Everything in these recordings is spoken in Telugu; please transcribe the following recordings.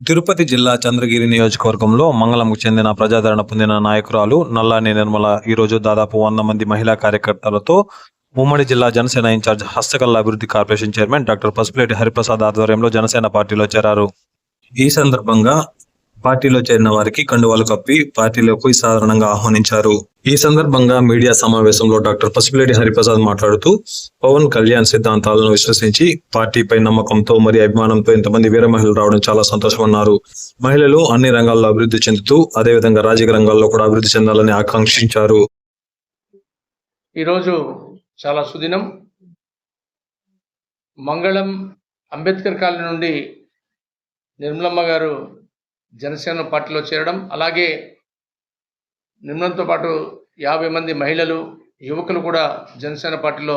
తిరుపతి జిల్లా చంద్రగిరి నియోజకవర్గంలో మంగళంకు చెందిన ప్రజాదరణ పొందిన నాయకురాలు నల్లాని నిర్మల ఈరోజు దాదాపు వంద మంది మహిళా కార్యకర్తలతో ఉమ్మడి జిల్లా జనసేన ఇన్ఛార్జ్ హస్తకళ అభివృద్ధి corporation chairman doctor Pasupuleti Hariprasad ఆధ్వర్యంలో జనసేన పార్టీలో చేరారు. ఈ సందర్భంగా పార్టీలో చేరిన వారికి కండువాలు కప్పి పార్టీలోకి సాధారణంగా ఆహ్వానించారు. ఈ సందర్భంగా మీడియా సమావేశంలో డాక్టర్ పసిపిలేటి హరిప్రసాద్ మాట్లాడుతూ పవన్ కళ్యాణ్ సిద్ధాంతాలను విశ్వసించి పార్టీపై నమ్మకంతో మరియు అభిమానంతో ఇంతమంది వీర మహిళలు రావడం చాలా సంతోషమన్నారు. మహిళలు అన్ని రంగాల్లో అభివృద్ధి చెందుతూ అదేవిధంగా రాజకీయ రంగాల్లో కూడా అభివృద్ధి చెందాలని ఆకాంక్షించారు. ఈరోజు చాలా సుదినం. మంగళం అంబేద్కర్ కాలనీ నుండి నిర్మలమ్మ గారు జనసేన పార్టీలో చేరడం అలాగే నిమ్నంతో పాటు యాభై మంది మహిళలు యువకులు కూడా జనసేన పార్టీలో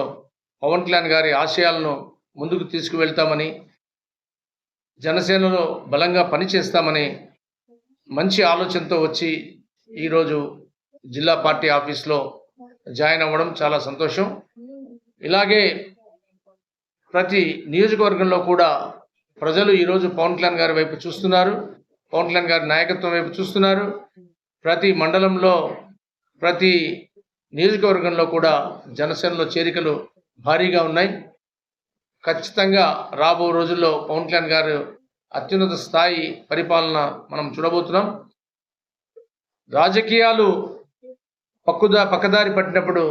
పవన్ కళ్యాణ్ గారి ఆశయాలను ముందుకు తీసుకువెళ్తామని జనసేనలో బలంగా పనిచేస్తామని మంచి ఆలోచనతో వచ్చి ఈరోజు జిల్లా పార్టీ ఆఫీస్లో జాయిన్ అవ్వడం చాలా సంతోషం. ఇలాగే ప్రతి నియోజకవర్గంలో కూడా ప్రజలు ఈరోజు పవన్ కళ్యాణ్ గారి వైపు చూస్తున్నారు. పవన్ కళ్యాణ్ గారి నాయకత్వం వైపు చూస్తున్నారు. ప్రతి మండలంలో ప్రతి నియోజకవర్గంలో కూడా జనసేనలో చేరికలు భారీగా ఉన్నాయి. ఖచ్చితంగా రాబో రోజుల్లో పవన్ కళ్యాణ్ గారు అత్యున్నత స్థాయి పరిపాలన మనం చూడబోతున్నాం. రాజకీయాలు పక్కుదా పక్కదారి పట్టినప్పుడు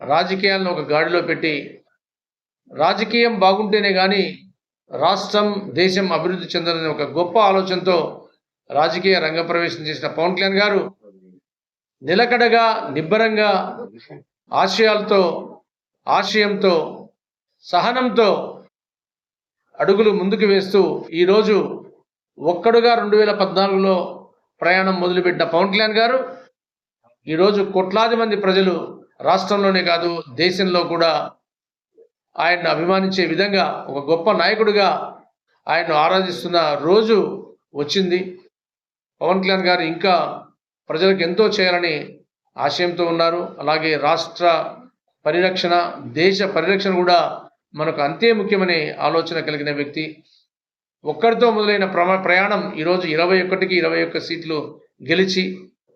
రాజకీయాలను ఒక గాడిలో పెట్టి రాజకీయం బాగుంటేనే కానీ రాష్ట్రం దేశం అభివృద్ధి చెందాలని ఒక గొప్ప ఆలోచనతో రాజకీయ రంగ ప్రవేశం చేసిన పవన్ కళ్యాణ్ గారు నిలకడగా నిబ్బరంగా ఆశయాలతో ఆశయంతో సహనంతో అడుగులు ముందుకు వేస్తూ ఈరోజు ఒక్కడుగా రెండు వేల పద్నాలుగులో ప్రయాణం మొదలుపెట్టిన పవన్ కళ్యాణ్ గారు ఈరోజు కోట్లాది మంది ప్రజలు రాష్ట్రంలోనే కాదు దేశంలో కూడా ఆయన్ను అభిమానించే విధంగా ఒక గొప్ప నాయకుడిగా ఆయన్ను ఆరాధిస్తున్న రోజు వచ్చింది. పవన్ కళ్యాణ్ గారు ఇంకా ప్రజలకు ఎంతో చేయాలని ఆశయంతో ఉన్నారు. అలాగే రాష్ట్ర పరిరక్షణ దేశ పరిరక్షణ కూడా మనకు అంతే ముఖ్యమనే ఆలోచన కలిగిన వ్యక్తి. ఒక్కరితో మొదలైన ప్రమా ప్రయాణం ఈరోజు ఇరవై ఒకటికి ఇరవై ఒక్క సీట్లు గెలిచి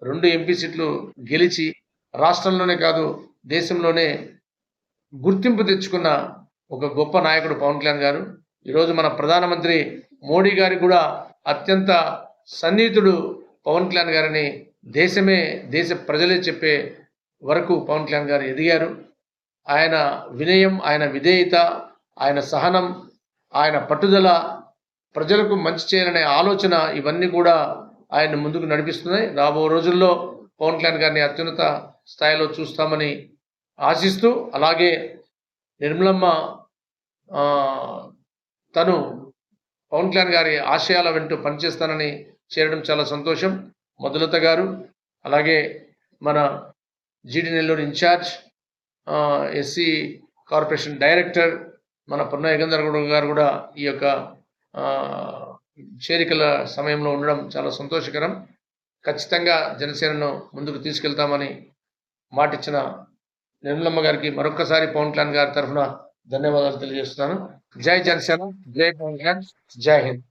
రెండు ఎంపీ సీట్లు గెలిచి రాష్ట్రంలోనే కాదు దేశంలోనే గుర్తింపు తెచ్చుకున్న ఒక గొప్ప నాయకుడు పవన్ కళ్యాణ్ గారు. ఈరోజు మన ప్రధానమంత్రి మోడీ గారి కూడా అత్యంత సన్నిహితుడు పవన్ కళ్యాణ్ గారిని దేశమే దేశ ప్రజలే చెప్పే వరకు పవన్ కళ్యాణ్ గారు ఎదిగారు. ఆయన వినయం ఆయన విధేయత ఆయన సహనం ఆయన పట్టుదల ప్రజలకు మంచి చేయాలనే ఆలోచన ఇవన్నీ కూడా ఆయన ముందుకు నడిపిస్తున్నాయి. రాబో రోజుల్లో పవన్ కళ్యాణ్ గారిని అత్యున్నత స్థాయిలో చూస్తామని ఆశిస్తూ అలాగే నిర్మలమ్మ తను పవన్ కళ్యాణ్ గారి ఆశయాల వెంటూ పనిచేస్తానని చేరడం చాలా సంతోషం. మధులత గారు అలాగే మన GD Nellore incharge SC corporation director మన పొన్న యుగంధర్ గారు కూడా ఈ యొక్క చేరికల సమయంలో ఉండడం చాలా సంతోషకరం. ఖచ్చితంగా జనసేనను ముందుకు తీసుకెళ్తామని మాటిచ్చిన నిర్మలమ్మ గారికి మరొకసారి పవన్ కళ్యాణ్ గారి తరఫున ధన్యవాదాలు తెలియజేస్తున్నాను. జై జనసేన జై పవన్ కళ్యాణ్ జై హింద్.